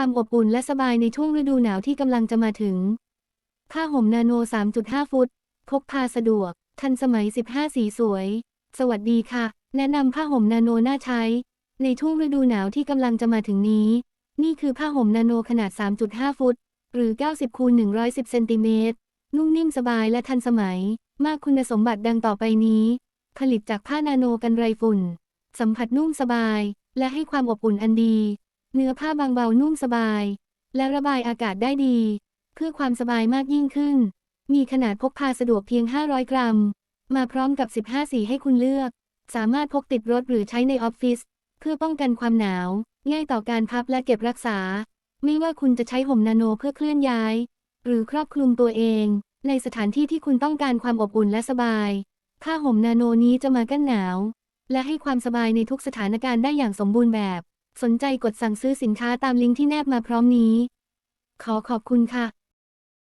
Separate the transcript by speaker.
Speaker 1: ความอบอุ่นและสบายในช่วงฤดูหนาวที่กำลังจะมาถึง ผ้าห่มนาโน 3.5 ฟุต พกพาสะดวก ทันสมัย 15 สีสวย สวัสดีค่ะ แนะนำผ้าห่มนาโนน่าใช้ ในช่วงฤดูหนาวที่กำลังจะมาถึงนี้ นี่คือผ้าห่มนาโนขนาด 3.5 ฟุต หรือ 90คูณ110เซนติเมตร นุ่มนิ่มสบายและทันสมัย มากคุณสมบัติดังต่อไปนี้ ผลิตจากผ้านาโนกันไรฝุ่น สัมผัสนุ่มสบาย และให้ความอบอุ่นอันดี เนื้อผ้าบางเบานุ่มสบาย และระบายอากาศได้ดี เพื่อความสบายมากยิ่งขึ้น มีขนาดพกพาสะดวกเพียง 500 กรัม มาพร้อมกับ 15 สีให้คุณเลือก สามารถพกติดรถหรือใช้ในออฟฟิศเพื่อป้องกันความหนาว ง่ายต่อการพับและเก็บรักษา ไม่ว่าคุณจะใช้ห่มนาโนเพื่อเคลื่อนย้าย หรือครอบคลุมตัวเอง ในสถานที่ที่คุณต้องการความอบอุ่นและสบาย ผ้าห่มนาโนนี้จะมากั้นหนาว และให้ความสบายในทุกสถานการณ์ได้อย่างสมบูรณ์แบบ สนใจกดสั่งซื้อสินค้าตามลิงก์ที่แนบมาพร้อมนี้ ขอขอบคุณค่ะ